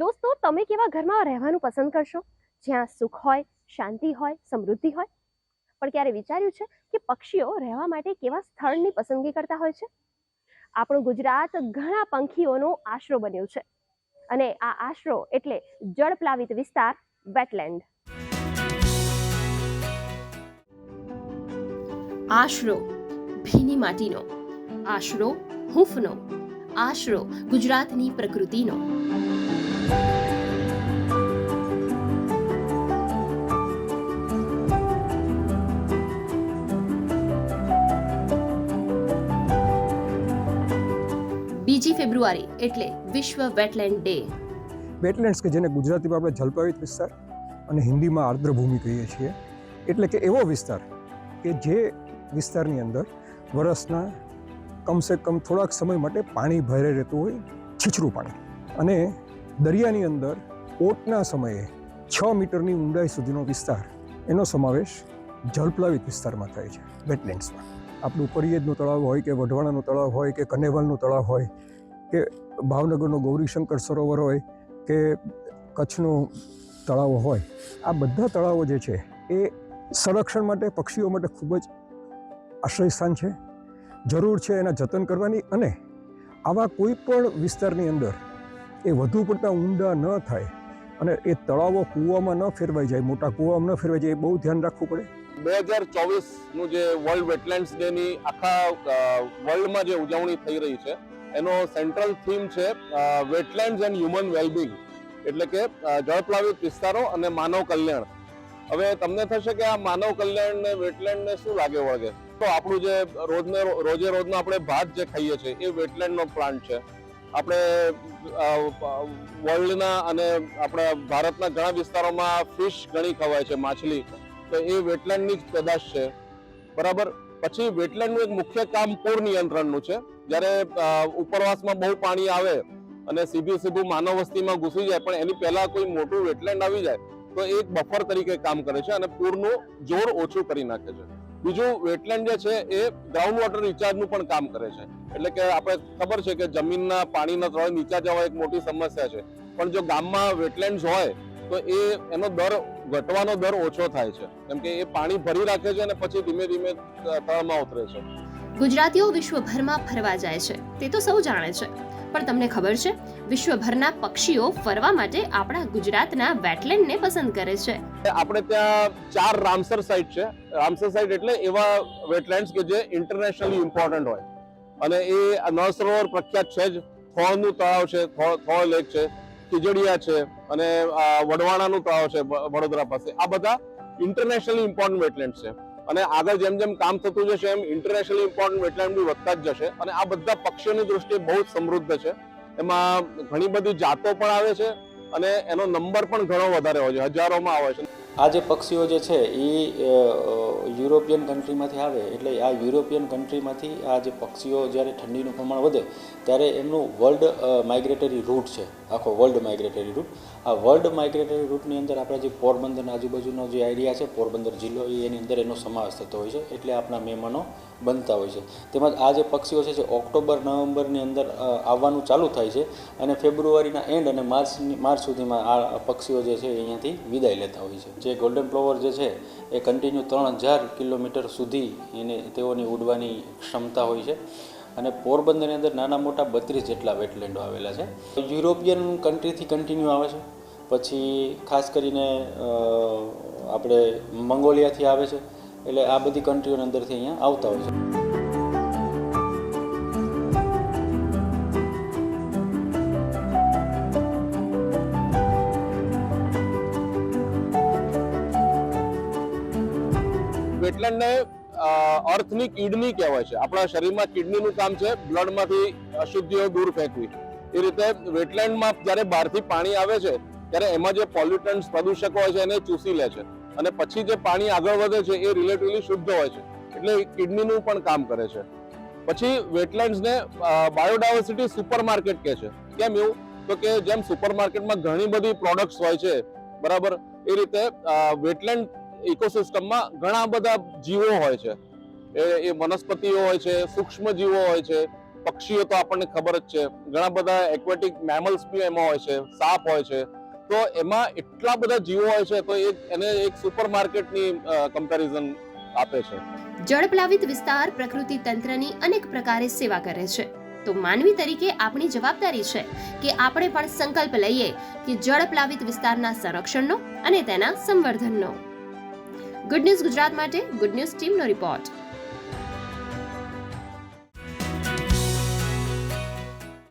દોસ્તો, તમે કેવા ઘરમાં રહેવાનું પસંદ કરશો? જ્યાં સુખ હોય, શાંતિ હોય, સમૃદ્ધિ હોય? પણ ક્યારે વિચાર્યું છે કે પક્ષીઓ રહેવા માટે કેવા સ્થળની પસંદગી કરતા હોય છે? આપણું ગુજરાત ઘણા પંખીઓનો આશરો બન્યો છે. અને આ આશરો એટલે જળપ્લાવિત વિસ્તાર વેટલેન્ડ આશરો, ભીની માટીનો. આશરો, હૂંફનો. આશરો, ગુજરાતની પ્રકૃતિનો. બીજી ફેબ્રુઆરી એટલે વિશ્વ વેટલેન્ડ ડે. વેટલેન્ડ્સ કે જેને ગુજરાતીમાં આપણે જલપાવિત વિસ્તાર અને હિન્દીમાં આર્દ્રભૂમિ કહીએ છીએ, એટલે કે એવો વિસ્તાર કે જે વિસ્તારની અંદર વરસના કમસે કમ થોડાક સમય માટે પાણી ભરે રહેતું હોય, છીછરું પાણી. અને દરિયાની અંદર ઓટના સમયે છ મીટરની ઊંડાઈ સુધીનો વિસ્તાર, એનો સમાવેશ જળપ્લાવિત વિસ્તારમાં થાય છે વેટલેન્ડ્સમાં આપણું પરિયજનું તળાવ હોય કે વઢવાણાનું તળાવ હોય કે કનેવાલનું તળાવ હોય, કે ભાવનગરનો ગૌરીશંકર સરોવર હોય, કે કચ્છનું તળાવો હોય, આ બધા તળાવો જે છે, એ સંરક્ષણ માટે, પક્ષીઓ માટે ખૂબ જ આશ્રયસ્થાન છે. જરૂર છે એના જતન કરવાની અને આવા કોઈ પણ વિસ્તારની અંદર એ વધુ પડતા ઊંડા ન થાય અને એ તળાવો કૂવામાં ન ફેરવાઈ જાય, મોટા કૂવામાં ન ફેરવાઈ જાય, એ બહુ ધ્યાન રાખવું પડે. બે હજાર ચોવીસનું જે વર્લ્ડ વેટલેન્ડ્સ ડેની આખા વર્લ્ડમાં જે ઉજવણી થઈ રહી છે, એનો સેન્ટ્રલ થીમ છે વેટલેન્ડ્સ એન્ડ હ્યુમન વેલબિંગ એટલે કે જળપ્લાવિત વિસ્તારો અને માનવ કલ્યાણ. હવે તમને થશે કે આ માનવ કલ્યાણ ને વેટલેન્ડ ને શું લાગે વળગે? તો આપણું જે રોજને રોજે રોજનો આપણે ભાત જે ખાઈએ છીએ, એ વેટલેન્ડનો પ્લાન્ટ છે. આપણે વર્લ્ડના અને આપણા ભારતના ઘણા વિસ્તારોમાં ફિશ ઘણી ખવાય છે, માછલી. તો એ વેટલેન્ડની જ પેદાશ છે. બરાબર? પછી વેટલેન્ડનું એક મુખ્ય કામ પૂર નિયંત્રણનું છે. જ્યારે ઉપરવાસમાં બહુ પાણી આવે અને સીધું સીધું માનવ વસ્તીમાં ઘૂસી જાય, પણ એની પહેલા કોઈ મોટું વેટલેન્ડ આવી જાય, તો એક બફર તરીકે કામ કરે છે અને પૂરનું જોર ઓછું કરી નાખે છે. બીજું વેટલેન્ડ જે છે એ ગ્રાઉન્ડ વોટર રિચાર્જનું પણ કામ કરે છે. એટલે કે આપણે ખબર છે કે જમીનના પાણીના તળે નીચા જવા એક મોટી સમસ્યા છે. પણ જો ગામમાં વેટલેન્ડ હોય, તો એ, એનો દર ઘટવાનો દર ઓછો થાય છે. કેમ કે એ પાણી ભરી રાખે છે અને પછી ધીમે ધીમે તળમાં ઉતરે છે. ગુજરાતીઓ વિશ્વભરમાં ફરવા જાય છે. તે તો સૌ જાણે છે. પણ તમને ખબર છે, વિશ્વભરના પક્ષીઓ ફરવા માટે આપણા ગુજરાતના વેટલેન્ડને પસંદ કરે છે. આપણે ત્યાં ચાર રામસર સાઇટ છે. રામસર સાઇટ એટલે એવા વેટલેન્ડ્સ કે જે ઇન્ટરનેશનલી ઇમ્પોર્ટન્ટ હોય. અને એ નળ સરોવર પ્રખ્યાત છે જ. થોળનું તળાવ છે થોળ લેક છે કિજડિયા છે, અને વડવાણાનું તળાવ છે વડોદરા પાસે. આ બધા ઇન્ટરનેશનલી ઇમ્પોર્ટન્ટ વેટલેન્ડ છે. અને આગળ જેમ જેમ કામ થતું જશે, એમ ઇન્ટરનેશનલી ઇમ્પોર્ટન્ટ વેટલેન્ડ બી વધતા જ જશે. અને આ બધા પક્ષીઓની દૃષ્ટિએ બહુ જ સમૃદ્ધ છે. એમાં ઘણી બધી જાતો પણ આવે છે અને એનો નંબર પણ ઘણો વધારે હોય છે. હજારોમાં આવે છે. આ જે પક્ષીઓ જે છે, એ યુરોપિયન કન્ટ્રીમાંથી આવે, એટલે આ યુરોપિયન કન્ટ્રીમાંથી આ જે પક્ષીઓ જ્યારે ઠંડીનું પ્રમાણ વધે, ત્યારે એમનું વર્લ્ડ માઇગ્રેટરી રૂટ છે, આખો વર્લ્ડ માઇગ્રેટરી રૂટ આ વર્લ્ડ માઇગ્રેટરી રૂટની અંદર આપણા જે પોરબંદર આજુબાજુનો જે આઈડિયા છે, પોરબંદર જિલ્લો એની અંદર એનો સમાવેશ થતો હોય છે, એટલે આપણા મહેમાનો બનતા હોય છે. તેમજ આ જે પક્ષીઓ છે, જે ઓક્ટોબર, નવેમ્બરની અંદર આવવાનું ચાલુ થાય છે, અને ફેબ્રુઆરીના એન્ડ અને માર્ચ માર્ચ સુધીમાં આ પક્ષીઓ જે છે અહીંયાથી વિદાય લેતા હોય છે. જે ગોલ્ડન પ્લોવર જે છે, એ કન્ટિન્યુ ત્રણ હજાર કિલોમીટર સુધી એને તેઓની ઉડવાની ક્ષમતા હોય છે. અને પોરબંદરની અંદર નાના મોટા બત્રીસ જેટલા વેટલેન્ડો આવેલા છે. યુરોપિયન કન્ટ્રીથી કન્ટિન્યુ આવે છે. પછી ખાસ કરીને આપણે મંગોલિયાથી આવે છે. એટલે આ બધી કન્ટ્રીઓની અંદરથી અહીંયા આવતા હોય છે. વેટલેન્ડને અર્થની કિડની કહેવાય છે. આપણા શરીરમાં કિડનીનું કામ છે, બ્લડમાંથી અશુદ્ધિઓ દૂર ફેંકવી. એ રીતે વેટલેન્ડમાં જ્યારે બહારથી પાણી આવે છે, ત્યારે એમાં જે પોલ્યુટન્ટ્સ, પ્રદૂષકો હોય છે એને ચૂસી લે છે. અને પછી જે પાણી આગળ વધે છે, એ રિલેટિવલી શુદ્ધ હોય છે. એટલે કિડનીનું પણ કામ કરે છે. પછી વેટલેન્ડ્સને બાયોડાયવર્સિટી સુપરમાર્કેટ કહે છે. કેમ એવું? તો કે જેમ સુપરમાર્કેટમાં ઘણી બધી પ્રોડક્ટ્સ હોય છે, બરાબર? એ રીતે વેટલેન્ડ ઇકોસિસ્ટમમાં ઘણા બધા જીવો હોય છે. એ એ વનસ્પતિઓ હોય છે સૂક્ષ્મ જીવો હોય છે, પક્ષીઓ તો આપણને ખબર જ છે. ઘણા બધા એક્વેટિક મેમલ્સ બી એમાં હોય છે, સાપ હોય છે. તો એમાં એટલા બધા જીવો હોય છે, તો એ એને એક સુપર માર્કેટની કમ્પેરિઝન આપે છે. જળપ્લાવિત વિસ્તાર પ્રકૃતિ તંત્રની અનેક પ્રકારે સેવા કરે છે. તો માનવી તરીકે આપણી જવાબદારી છે કે આપણે પણ સંકલ્પ લઈએ કે જળપ્લાવિત વિસ્તારના સંરક્ષણનો અને તેના સંવર્ધનનો. ગુડ ન્યૂઝ ગુજરાત માટે ગુડ ન્યૂઝ ટીમનો રિપોર્ટ